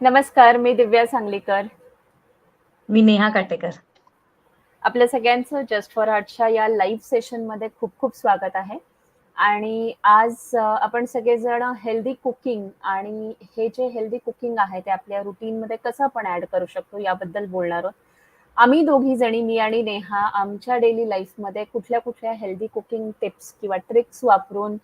नमस्कार मी दिव्या सांगलीकर. मी नेहा काटेकर. आपल्या सगळ्यांचं जस्ट फॉर आर्टच्या या लाईव्ह सेशनमध्ये खूप खूप स्वागत आहे. आणि आज आपण सगळेजण हेल्दी कुकिंग आणि हे जे हेल्दी कुकिंग आहे ते आपल्या रुटीनमध्ये कसं आपण ऍड करू शकतो याबद्दल बोलणार आहोत. आम्ही दोघी जणी मी आणि नेहा आमच्या डेली लाईफमध्ये कुठल्या कुठल्या हेल्दी कुकिंग टिप्स किंवा ट्रिक्स वापरून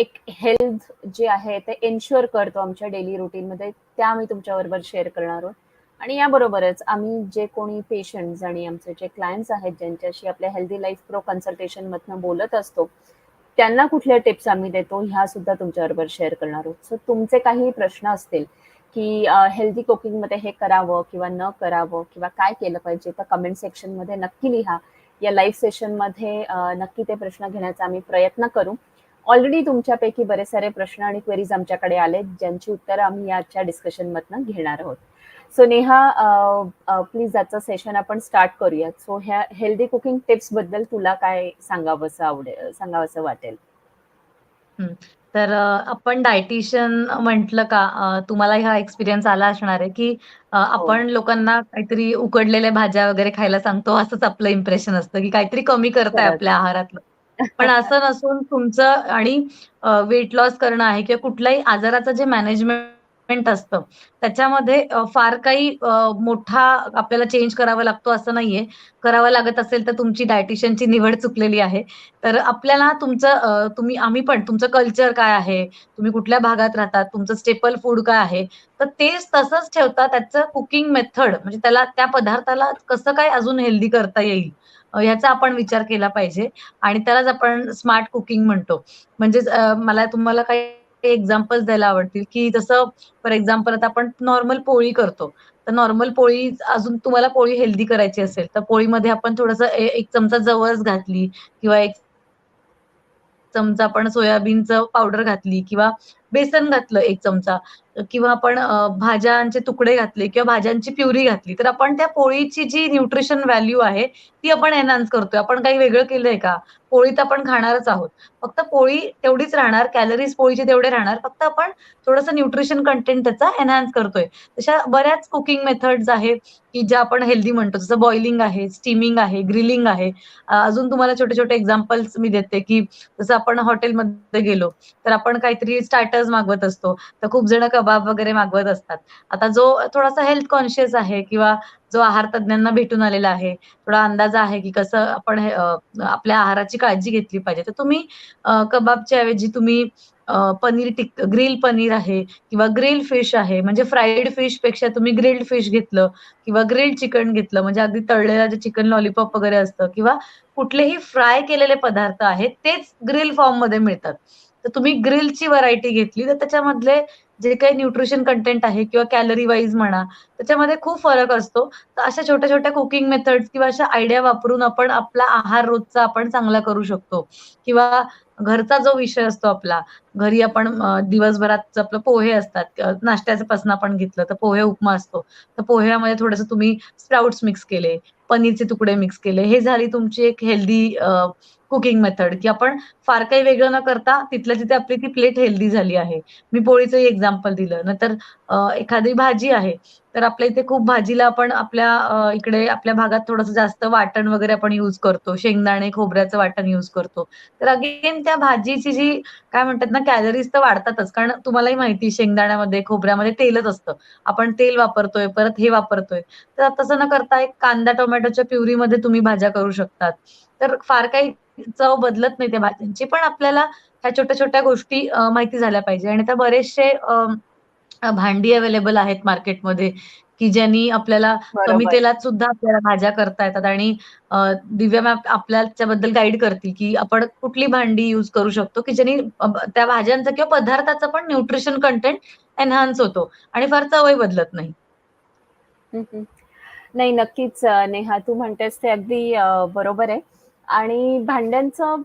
एक हेल्थ जे आहे ते एन्श्युअर करतो आमच्या डेली रुटीनमध्ये त्या आम्ही तुमच्याबरोबर शेअर करणार आहोत. आणि याबरोबरच आम्ही जे कोणी पेशंट्स आणि आमचे जे क्लायंट्स आहेत ज्यांच्याशी आपल्या हेल्दी लाईफ प्रो कन्सल्टेशन मधनं बोलत असतो त्यांना कुठल्या टिप्स आम्ही देतो ह्या सुद्धा तुमच्याबरोबर शेअर करणार आहोत. सो तुमचे काही प्रश्न असतील की हेल्दी कुकिंगमध्ये हे करावं किंवा न करावं किंवा काय केलं पाहिजे तर कमेंट सेक्शनमध्ये नक्की लिहा. या लाईव्ह सेशनमध्ये नक्की ते प्रश्न घेण्याचा आम्ही प्रयत्न करू. ऑलरेडी तुमच्यापैकी बरेच सारे प्रश्न आणि क्वेरीज आमच्याकडे आले ज्यांची उत्तरं आम्ही याच्या डिस्कशनमधनं घेणार आहोत. सो नेहा प्लीज आजचं सेशन आपण स्टार्ट करूयात. सो ह्या हेल्दी कुकिंग टिप्सबद्दल तुला काय सांगावंसं आवडेल सांगावंसं वाटेल? तर आपण डायटिशियन म्हटलं का तुम्हाला हा एक्सपिरियन्स आला असणार आहे की अ, आपण लोकांना काहीतरी उकडलेल्या भाज्या वगैरे खायला सांगतो असंच आपलं इम्प्रेशन असतं की काहीतरी कमी करताय. आपल्या आहारातलं. पण असं नसून तुमचं आणि वेट लॉस करणं आहे किंवा कुठल्याही आजाराचं जे मॅनेजमेंट असतं त्याच्यामध्ये फार काही मोठा आपल्याला चेंज करावा लागतो असं नाहीये. करावं लागत असेल तर तुमची डायटिशियनची निवड चुकलेली आहे. तर आपल्याला तुमचं तुम्ही आम्ही पण तुमचं कल्चर काय आहे? तुम्ही कुठल्या भागात राहतात? तुमचं स्टेपल फूड काय आहे? तर तेच तसंच ठेवता त्याचं कुकिंग मेथड म्हणजे त्याला त्या पदार्थाला कसं काय अजून हेल्दी करता येईल? याचा आपण विचार केला पाहिजे. आणि त्यालाच आपण स्मार्ट कुकिंग म्हणतो. म्हणजेच मला तुम्हाला काही एक्झाम्पल्स द्यायला आवडतील की जसं फॉर एक्झाम्पल आता आपण नॉर्मल पोळी करतो. तर नॉर्मल पोळी अजून तुम्हाला पोळी हेल्दी करायची असेल तर पोळीमध्ये आपण थोडंसं एक चमचा जवस घातली किंवा एक चमचा आपण सोयाबीनचं पावडर घातली किंवा बेसन घातलं एक चमचा किंवा आपण भाज्यांचे तुकडे घातले किंवा भाज्यांची प्युरी घातली तर आपण त्या पोळीची जी न्यूट्रिशन व्हॅल्यू आहे ती आपण एनहान्स करतोय. आपण काही वेगळं केलंय का? पोळी तर आपण खाणारच आहोत. फक्त पोळी तेवढीच राहणार कॅलरीज पोळीचे तेवढे राहणार फक्त आपण थोडंसं न्यूट्रिशन कंटेंट त्याचा एनहान्स करतोय. तशा बऱ्याच कुकिंग मेथड्स आहेत की ज्या आपण हेल्दी म्हणतो जसं बॉइलिंग आहे स्टीमिंग आहे ग्रिलिंग आहे. अजून तुम्हाला छोटे छोटे एक्झाम्पल्स मी देते की जसं आपण हॉटेलमध्ये गेलो तर आपण काहीतरी स्टार्टर्स मागवत असतो. तर खूप जण कबाब वगैरे मागवत असतात. आता जो थोडासा हेल्थ कॉन्शियस आहे किंवा जो आहार तज्ञांना भेटून आलेला आहे थोडा अंदाज आहे की कसं आपण आपल्या आहाराची काळजी घेतली पाहिजे. तर तुम्ही कबाबच्या ऐवजी तुम्ही पनीर टिक ग्रिल पनीर आहे किंवा ग्रिल फिश आहे म्हणजे फ्राईड फिशपेक्षा तुम्ही ग्रिल्ड फिश घेतलं किंवा ग्रिल्ड चिकन घेतलं म्हणजे अगदी तळलेलं जे चिकन लॉलीपॉप वगैरे असतं किंवा कुठलेही फ्राय केलेले पदार्थ आहेत तेच ग्रिल फॉर्ममध्ये मिळतात. तर तुम्ही ग्रिलची व्हरायटी घेतली. तर त्याच्यामधले जे काही न्यूट्रिशन कंटेंट आहे किंवा कॅलरी वाईज म्हणा त्याच्यामध्ये खूप फरक असतो. तर अशा छोट्या छोट्या कुकिंग मेथड्स किंवा अशा आयडिया वापरून आपण आपला आहार रोजचा आपण चांगला करू शकतो. किंवा घरचा जो विषय असतो आपला घरी आपण दिवसभरात आपलं पोहे असतात नाश्त्याचं पासून आपण घेतलं तर पोहे उपमा असतो. तर पोह्यामध्ये थोडंसं तुम्ही स्प्राउट्स मिक्स केले पनीरचे तुकडे मिक्स केले. हे झाली तुमची एक हेल्दी कुकिंग मेथड की आपण फार काही वेगळं न करता तिथल्या तिथे आपली ती प्लेट हेल्दी झाली आहे. मी पोळीचंही एक्झाम्पल दिलं. नंतर एखादी भाजी आहे तर आपल्या इथे खूप भाजीला आपण आपल्या इकडे आपल्या भागात थोडंसं जास्त वाटण वगैरे आपण यूज करतो. शेंगदाणे खोबऱ्याचं वाटण यूज करतो. तर अगेन त्या भाजीची जी काय म्हणतात ना कॅलरीज तर वाढतातच. कारण तुम्हालाही माहिती शेंगदाण्यामध्ये खोबऱ्यामध्ये तेलच असतं. आपण तेल वापरतोय परत हे वापरतोय. तर तसं न करता एक कांदा टोमॅटोच्या प्युरीमध्ये तुम्ही भाज्या करू शकतात. तर फार काही चव बदलत नाही त्या भाज्यांची पण आपल्याला ह्या छोट्या छोट्या गोष्टी माहिती झाल्या पाहिजे. आणि त्या बरेचसे भांडी अवेलेबल आहेत मार्केटमध्ये की ज्यांनी आपल्याला कमी तेलात सुद्धा आपल्याला भाज्या करता येतात. आणि दिव्या मॅम आपल्याला त्याबद्दल गाईड करतील की आपण कुठली भांडी यूज करू शकतो की ज्यांनी त्या भाज्यांचं किंवा पदार्थाचं पण न्यूट्रिशन कंटेंट एन्हान्स होतो. आणि फार चवही बदलत नाही. नाही नक्कीच नेहा तू म्हणतेस ते अगदी बरोबर आहे. आणि भांड्यांचं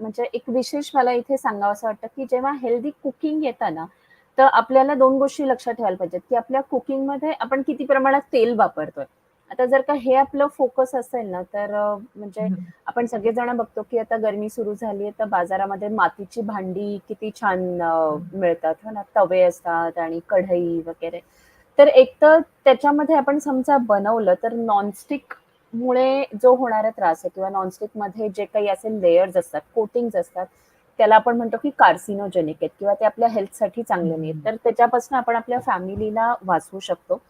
म्हणजे एक विशेष मला इथे सांगावंसं वाटतं की जेव्हा हेल्दी कुकिंग येतं ना तर आपल्याला दोन गोष्टी लक्षात ठेवायला पाहिजेत की आपल्या कुकिंगमध्ये आपण किती प्रमाणात तेल वापरतोय आता जर का हे आपलं फोकस असेल ना, तर म्हणजे आपण सगळेजण बघतो, की आता गरमी सुरू झाली आहे, तर बाजारामध्ये मातीची भांडी किती छान मिळतात, हो ना. तवे असतात आणि कढई वगैरे. तर एक तर त्याच्यामध्ये आपण समजा बनवलं, तर मुळे जो होणारा त्रास आहे किंवा नॉनस्टिकमध्ये जे काही असे लेयर्स असतात, कोटिंग्ज असतात, त्याला आपण म्हणतो, की कार्सिनोजेनिक आहेत किंवा ते आपल्या हेल्थसाठी चांगले नाहीत. तर त्याच्यापासून आपण आपल्या फॅमिलीला वाचवू शकतो.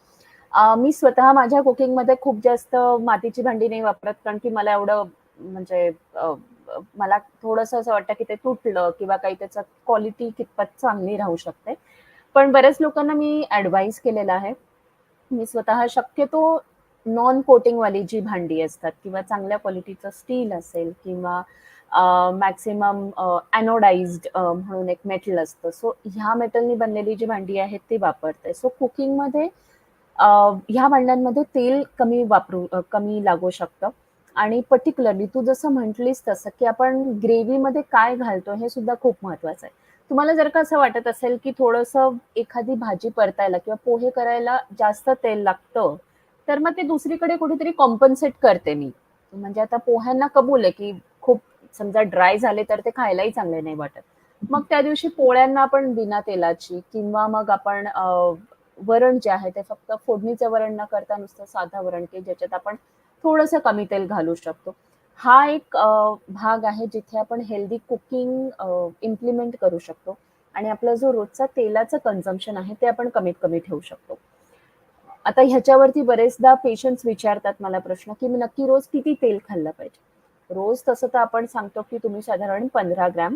मी स्वतः माझ्या कुकिंगमध्ये खूप जास्त मातीची भांडी नाही वापरत, कारण की मला एवढं म्हणजे मला थोडंसं असं वाटतं, की ते तुटलं किंवा काही त्याचं क्वालिटी कितपत चांगली राहू शकते. पण बऱ्याच लोकांना मी ॲडवाईस केलेलं आहे. मी स्वतः शक्यतो नॉन कोटिंगवाली जी भांडी असतात किंवा चांगल्या क्वालिटीचं स्टील असेल किंवा मॅक्सिमम अ, म्हणून एक मेटल असतं. सो ह्या मेटलनी बनलेली जी भांडी आहेत ती वापरते. सो कुकिंगमध्ये ह्या भांड्यांमध्ये तेल कमी वापरू कमी लागू शकतं आणि पर्टिक्युलरली तू जसं म्हटलीस तसं, की आपण ग्रेव्हीमध्ये काय घालतो हे सुद्धा खूप महत्वाचं आहे. तुम्हाला जर का असं वाटत असेल, की थोडंसं एखादी भाजी परतायला किंवा पोहे करायला जास्त तेल लागतं, तर मग ते दुसरीकडे कुठेतरी कॉम्पन्सेट करते मी. म्हणजे आता पोह्यांना कबूल आहे, की खूप समजा ड्राय झाले तर ते खायलाही चांगले नाही वाटत. मग त्या दिवशी पोळ्यांना आपण बिना तेलाची किंवा मग आपण वरण जे आहे ते फक्त फोडणीचं वरण न करता नुसतं साधं वरण, की ज्याच्यात आपण थोडंसं कमी तेल घालू शकतो. हा एक भाग आहे जिथे आपण हेल्दी कुकिंग इम्प्लिमेंट करू शकतो आणि आपला जो रोजचा तेलाचं कन्झम्पशन आहे ते आपण कमीत कमी ठेवू शकतो. आता ह्याच्यावरती बरेचदा पेशंट्स विचारतात मला प्रश्न, की मी नक्की रोज किती तेल खाल्लं पाहिजे? रोज तसं तर आपण सांगतो, की तुम्ही साधारण 15 ग्रॅम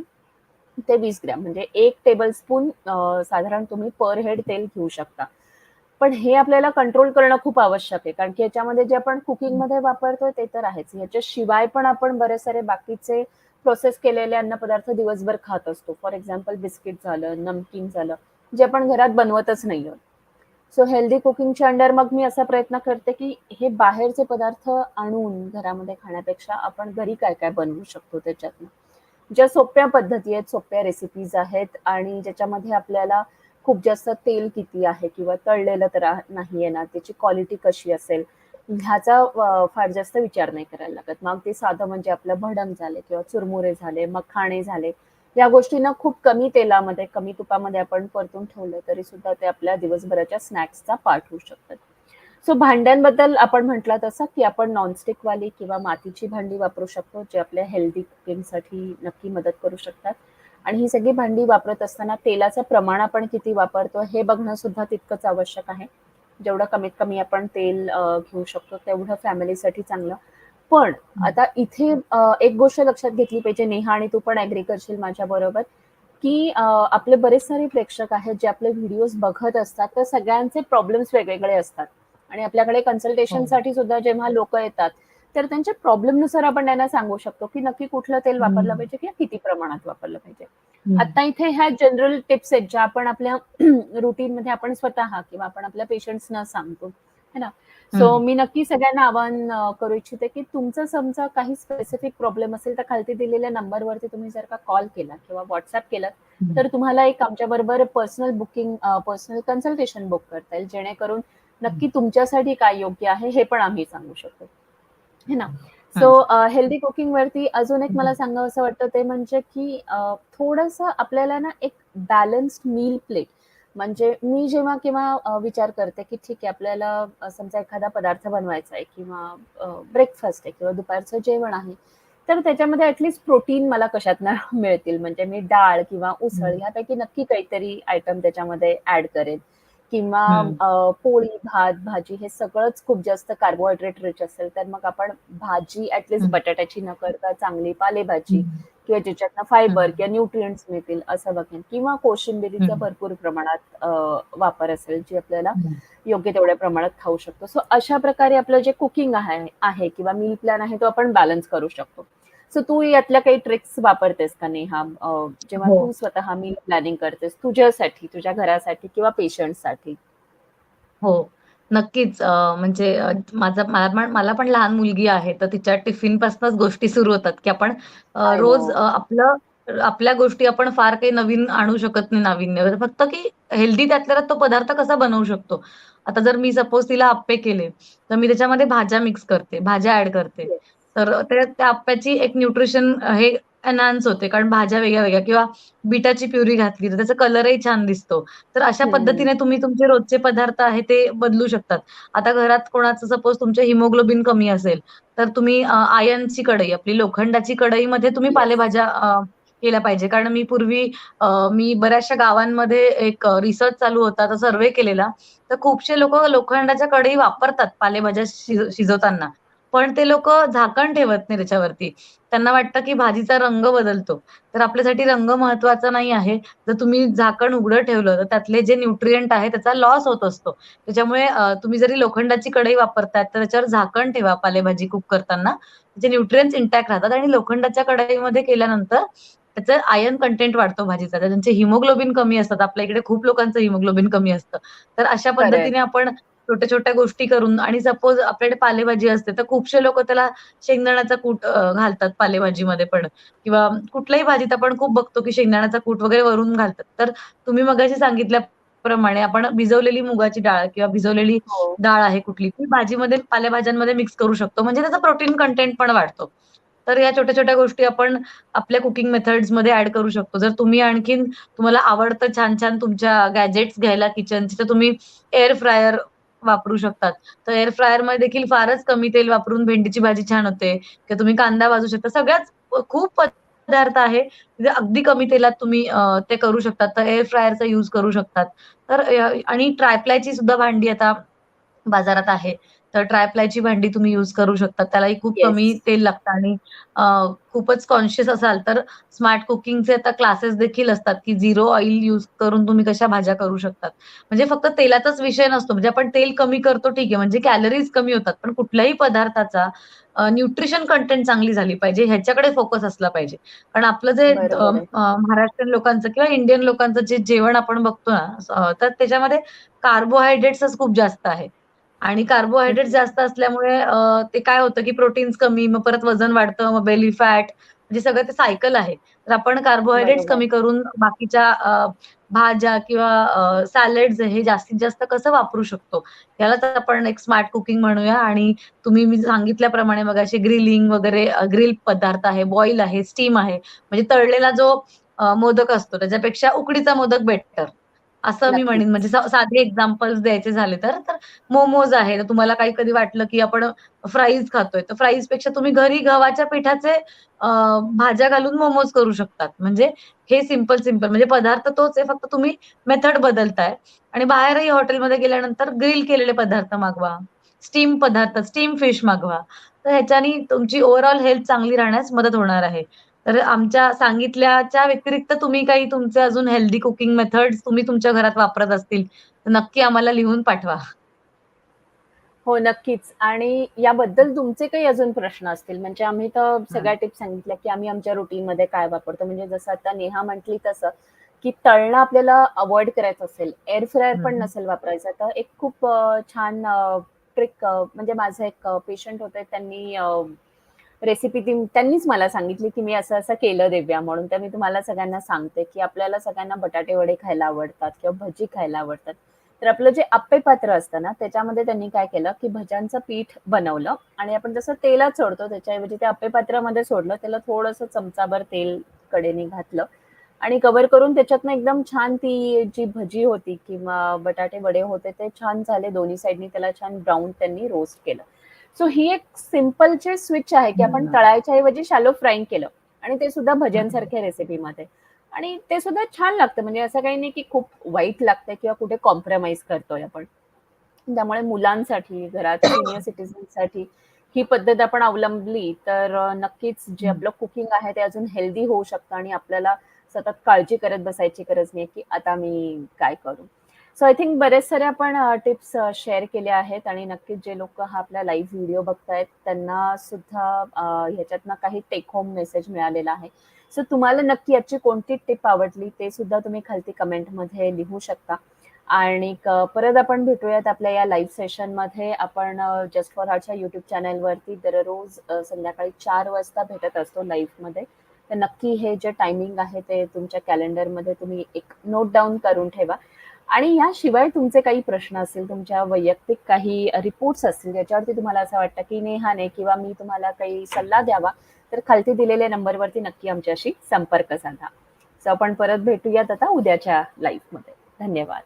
ते वीस ग्रॅम म्हणजे एक टेबल स्पून साधारण तुम्ही पर हेड तेल घेऊ शकता. पण हे आपल्याला कंट्रोल करणं खूप आवश्यक आहे. कारण की याच्यामध्ये जे आपण कुकिंगमध्ये वापरतोय ते तर आहेच. याच्याशिवाय पण आपण बरेच सारे बाकीचे प्रोसेस केलेले अन्नपदार्थ दिवसभर खात असतो. फॉर एक्झाम्पल बिस्किट झालं, नमकीन झालं, जे आपण घरात बनवतच नाही आहोत. सो हेल्दी कुकिंगच्या अंडर मग मी असा प्रयत्न करते, की हे बाहेरचे पदार्थ आणून घरामध्ये खाण्यापेक्षा आपण घरी काय-काय बनवू शकतो त्याच्यातनं. ज्या सोप्या पद्धती आहेत, सोप्या रेसिपीज आहेत आणि ज्याच्यामध्ये आपल्याला खूप जास्त तेल किती आहे किंवा तळलेलं तर नाही नाहीये ना, त्याची क्वालिटी कशी असेल, ह्याचा फार जास्त विचार नाही करायला लागत. मग ते साधं म्हणजे आपलं भडंग झाले किंवा चुरमुरे झाले, मखाणे झाले, या गोष्टींना खूप कमी तेलामध्ये, कमी तुपामध्ये आपण परतून ठेवलं तरी सुद्धा ते आपल्या दिवसभराच्या स्नॅक्सचा पार्ट होऊ शकतात. सो भांड्यांबद्दल आपण म्हटलं तसं, की आपण नॉनस्टिकवाली किंवा मातीची भांडी वापरू शकतो, जे आपल्या हेल्दी कुकिंगसाठी नक्की मदत करू शकतात. आणि ही सगळी भांडी वापरत असताना तेलाचं प्रमाण आपण किती वापरतो हे बघणं सुद्धा तितकंच आवश्यक आहे. जेवढं कमीत कमी आपण तेल घेऊ शकतो तेवढं फॅमिलीसाठी चांगलं. पण आता इथे एक गोष्ट लक्षात घेतली पाहिजे नेहा आणि तू पण ॲग्री करशील माझ्याबरोबर, की अ, आपले बरेच सारे प्रेक्षक आहेत जे आपले व्हिडिओज बघत असतात, तर सगळ्यांचे प्रॉब्लेम्स वेगवेगळे असतात आणि आपल्याकडे हो. कन्सल्टेशनसाठी सुद्धा जेव्हा लोकं येतात, तर त्यांच्या प्रॉब्लेमनुसार आपण त्यांना सांगू शकतो, की नक्की कुठलं तेल वापरलं हं. पाहिजे किंवा किती प्रमाणात वापरलं पाहिजे. हं. आता इथे ह्या जनरल टिप्स आहेत ज्या आपण आपल्या रुटीनमध्ये आपण स्वतः किंवा आपण आपल्या पेशंट्सना सांगतो, है ना. सो. मी नक्की सगळ्यांना आवाहन करू इच्छिते, की तुमचं समजा काही स्पेसिफिक प्रॉब्लेम असेल, तर खालती दिलेल्या नंबरवरती तुम्ही जर का कॉल केला किंवा केलात, हं. तर तुम्हाला एक आमच्याबरोबर personal booking personal consultation book करता येईल. जेणेकरून नक्की तुमच्यासाठी काय योग्य आहे हे पण आम्ही सांगू शकू. है ना. सो हेल्दी कुकिंगवरती अजून एक मला हं. सांगावसं वाटतं ते म्हणजे, की थोडंसं आपल्याला ना एक बॅलन्स्ड मील प्लेट म्हणजे मी जेव्हा केव्हा अ, विचार करते, की ठीक आहे आपल्याला समजा एखादा पदार्थ बनवायचा आहे किंवा ब्रेकफास्ट आहे किंवा दुपारचं जेवण आहे, तर त्याच्यामध्ये ॲट लीस्ट प्रोटीन मला कशातनं मिळतील. म्हणजे मी डाळ किंवा उसळ. ह्यापैकी नक्की काहीतरी आयटम त्याच्यामध्ये ॲड करेन किंवा पोळी, भात, भाजी हे सगळंच खूप जास्त कार्बोहायड्रेट रिच असेल, तर मग आपण भाजी ॲट लीस्ट हं. बटाट्याची न करता चांगली पालेभाजी. किंवा ज्याच्यातनं फायबर. किंवा न्यूट्रिएंट्स मिळतील असं बघेन किंवा कोशिंबिरीचा. भरपूर प्रमाणात वापर असेल, जी आपल्याला. योग्य तेवढ्या प्रमाणात खाऊ शकतो. सो अशा प्रकारे आपलं जे कुकिंग आहे आहे किंवा मील प्लॅन आहे तो आपण बॅलन्स करू शकतो. सो तू यातल्या काही ट्रिक्स वापरतेस का नेहा? जेव्हा हो. तू स्वतः मील प्लॅनिंग करतेस तुझ्यासाठी, तुझ्या घरासाठी किंवा पेशंट्ससाठी? हो, नक्कीच. म्हणजे माझं मला पण लहान मुलगी आहे, तर तिच्या टिफिनपासूनच गोष्टी सुरू होतात, की आपण. रोज आपलं आपल्या गोष्टी आपण फार काही नवीन आणू शकत नाही नाविन्य. फक्त की हेल्दी त्यातल्या त्यात तो पदार्थ कसा बनवू शकतो. आता जर मी सपोज तिला आप्पे केले तर मी त्याच्यामध्ये भाज्या मिक्स करते भाज्या ऍड करते. तर त्या आप्याची एक न्यूट्रिशन हे एनहान्स होते. कारण भाज्या वेगळ्या वेगळ्या किंवा बिटाची प्युरी घातली तर त्याचा कलरही छान दिसतो. तर अशा. पद्धतीने तुम्ही तुमचे रोजचे पदार्थ आहे ते बदलू शकतात. आता घरात कोणाचं सपोज तुमचे हिमोग्लोबिन कमी असेल तर तुम्ही आयर्नची कढई आपली लोखंडाची कढईमध्ये तुम्ही. पालेभाज्या केल्या पाहिजे. कारण मी पूर्वी मी बऱ्याचशा गावांमध्ये एक रिसर्च चालू होता तर सर्वे केलेला तर खूपशे लोक लोखंडाच्या कढई वापरतात पालेभाज्या शिज- शिजवताना. पण ते लोक झाकण ठेवत नाही त्याच्यावरती. त्यांना वाटतं की भाजीचा रंग बदलतो. तर आपल्यासाठी रंग महत्त्वाचा नाही आहे. जर तुम्ही झाकण उघडं ठेवलं तर त्यातले जे न्यूट्रिएंट आहे त्याचा लॉस होत असतो. त्याच्यामुळे तुम्ही जरी लोखंडाची कढई वापरताय तर त्याच्यावर झाकण ठेवा पालेभाजी कुक करताना. त्याचे न्यूट्रिएंट्स इंटॅक्ट राहतात आणि लोखंडाच्या कढईमध्ये केल्यानंतर त्याचं आयर्न कंटेंट वाढतो भाजीचा. त्यांचे हिमोग्लोबिन कमी असतात. आपल्या इकडे खूप लोकांचं हिमोग्लोबिन कमी असतं. तर अशा. पद्धतीने आपण छोट्या छोट्या गोष्टी करून आणि सपोज आपल्याकडे पालेभाजी असते तर खूपशे लोक त्याला शेंगदाण्याचा कूट घालतात पालेभाजीमध्ये पण. किंवा कुठल्याही भाजीत आपण खूप बघतो की शेंगदाण्याचा कूट वगैरे वरून घालतात. तर तुम्ही मगाशी सांगितल्याप्रमाणे आपण भिजवलेली मुगाची डाळ किंवा भिजवलेली हो. डाळ आहे कुठली ती भाजीमध्ये पालेभाज्यांमध्ये मिक्स करू शकतो. म्हणजे त्याचा प्रोटीन कंटेंट पण वाढतो. तर या छोट्या छोट्या गोष्टी आपण आपल्या कुकिंग मेथड्समध्ये ऍड करू शकतो. जर तुम्ही आणखीन तुम्हाला आवडतं छान छान तुमच्या गॅजेट्स घ्यायला किचनची तर तुम्ही एअर फ्रायर वापरू शकतात. तर एअर फ्रायरमध्ये देखील फारच कमी तेल वापरून भेंडीची भाजी छान होते. किंवा तुम्ही कांदा भाजू शकता. सगळ्याच खूप पदार्थ आहे. जे अगदी कमी तेलात तुम्ही ते करू शकतात. तर एअर फ्रायरचा युज करू शकतात. तर आणि ट्रायप्लायची सुद्धा भांडी आता बाजारात आहे. तर ट्रायप्लायची भांडी तुम्ही युज करू शकता. त्यालाही खूप Yes. कमी तेल लागतं आणि खूपच कॉन्शियस असाल तर स्मार्ट कुकिंगचे आता क्लासेस देखील असतात की झिरो ऑइल युज करून तुम्ही कशा भाज्या करू शकतात. म्हणजे फक्त तेलाचाच विषय नसतो. म्हणजे आपण तेल कमी करतो ठीक आहे. म्हणजे कॅलरीज कमी होतात. पण कुठल्याही पदार्थाचा न्यूट्रिशन कंटेंट चांगली झाली पाहिजे. ह्याच्याकडे फोकस असला पाहिजे. कारण आपलं जे महाराष्ट्रीयन लोकांचं किंवा इंडियन लोकांचं जे जेवण आपण बघतो ना तर त्याच्यामध्ये कार्बोहायड्रेट्सच खूप जास्त आहे. आणि कार्बोहायड्रेट. जास्त असल्यामुळे ते काय होतं की प्रोटीन्स कमी मग परत वजन वाढतं मग बेली फॅट म्हणजे सगळं ते सायकल आहे. तर आपण कार्बोहायड्रेट्स. कमी करून बाकीच्या भाज्या किंवा सॅलेड्स हे जास्तीत जास्त कसं वापरू शकतो? यालाच आपण एक स्मार्ट कुकिंग म्हणूया. आणि तुम्ही मी सांगितल्याप्रमाणे मग असे ग्रिलिंग वगैरे ग्रिल पदार्थ आहे बॉईल आहे स्टीम आहे. म्हणजे तळलेला जो मोदक असतो त्याच्यापेक्षा उकडीचा मोदक बेटर असं मी म्हणेन. म्हणजे साधे एक्झाम्पल्स द्यायचे झाले तर तर मोमोज आहे. तर तुम्हाला काही कधी वाटलं की आपण फ्राईज खातोय. तर फ्राईजपेक्षा तुम्ही घरी गव्हाच्या पिठाचे भाज्या घालून मोमोज करू शकतात. म्हणजे हे सिंपल सिंपल म्हणजे पदार्थ तोच आहे. फक्त तुम्ही मेथड बदलताय. आणि बाहेरही हॉटेलमध्ये गेल्यानंतर ग्रिल केलेले पदार्थ मागवा. स्टीम पदार्थ स्टीम फिश मागवा. तर ह्याच्यानी तुमची ओव्हरऑल हेल्थ चांगली राहण्यास मदत होणार आहे. तर आमच्या सांगितल्याच्या व्यतिरिक्त तुम्ही काही तुमचे अजून हेल्दी कुकिंग मेथड्स तुम्ही तुमच्या घरात वापरत असतील तर नक्की आम्हाला लिहून पाठवा. हो नक्कीच. आणि याबद्दल तुमचे काही अजून प्रश्न असतील? म्हणजे आम्ही तर सगळ्या टिप्स सांगितल्या की आम्ही आमच्या रुटीन मध्ये काय वापरतो. म्हणजे जसं आता नेहा म्हटली तसं की तळणं आपल्याला अवॉइड करायचं असेल एअर फ्रायर पण. नसेल वापरायचं. तर एक खूप छान ट्रिक म्हणजे माझं एक पेशंट होते त्यांनी रेसिपी त्यांनीच मला सांगितली की मी असं असं केलं देव्या म्हणून. तर मी तुम्हाला सगळ्यांना सांगते की आपल्याला सगळ्यांना बटाटे वडे खायला आवडतात किंवा भजी खायला आवडतात. तर आपलं जे आप्पे पात्र असतं ना त्याच्यामध्ये त्यांनी काय केलं की भज्यांचं पीठ बनवलं आणि आपण जसं तेलात सोडतो त्याच्याऐवजी ते आप्पे पात्रामध्ये सोडलं त्याला थोडंसं चमचाभर तेल कडेने घातलं आणि कव्हर करून त्याच्यातनं एकदम छान ती जी भजी होती किंवा बटाटे वडे होते ते छान झाले. दोन्ही साईडनी त्याला छान ब्राऊन त्यांनी रोस्ट केलं. सो ही एक सिंपल जे स्विच आहे की आपण. तळायच्या ऐवजी शॅलो फ्राईंग केलं. आणि ते सुद्धा भज्यांसारख्या रेसिपीमध्ये आणि ते सुद्धा छान लागतं. म्हणजे असं काही नाही की खूप वाईट लागतंय किंवा कुठे कॉम्प्रोमाइज करतोय आपण. त्यामुळे मुलांसाठी घरात सिनियर सिटीजनसाठी ही पद्धत आपण अवलंबली तर नक्कीच जे. आपलं कुकिंग आहे ते अजून हेल्दी होऊ शकतं आणि आपल्याला सतत काळजी करत बसायची गरज नाही की आता मी काय करू. सो आय थिंक बरेच सारे आपण टिप्स शेअर केल्या आहेत आणि नक्कीच जे लोक हा आपला लाईव्ह व्हिडिओ बघतायत त्यांना सुद्धा ह्याच्यातनं काही टेक होम मेसेज मिळालेला आहे. सो तुम्हाला नक्की याची कोणती टिप आवडली ते सुद्धा तुम्ही खालती कमेंटमध्ये लिहू शकता. आणि परत आपण भेटूयात आपल्या या लाईव्ह सेशनमध्ये आपण जस्ट फॉर हार्टच्या युट्यूब चॅनलवरती दररोज संध्याकाळी चार वाजता भेटत असतो लाईव्हमध्ये तर नक्की हे जे टायमिंग आहे ते तुमच्या कॅलेंडरमध्ये तुम्ही एक नोट डाऊन करून ठेवा. आणि याशिवाय तुमचे काही प्रश्न असतील तुमच्या वैयक्तिक काही रिपोर्ट्स असतील ज्याच्यावरती तुम्हाला असं वाटतं की नेहाने किंवा मी तुम्हाला काही सल्ला द्यावा तर खालती दिलेल्या नंबरवरती नक्की आमच्याशी संपर्क साधा. सो आपण परत भेटूयात आता उद्याच्या लाईफमध्ये मध्ये. धन्यवाद.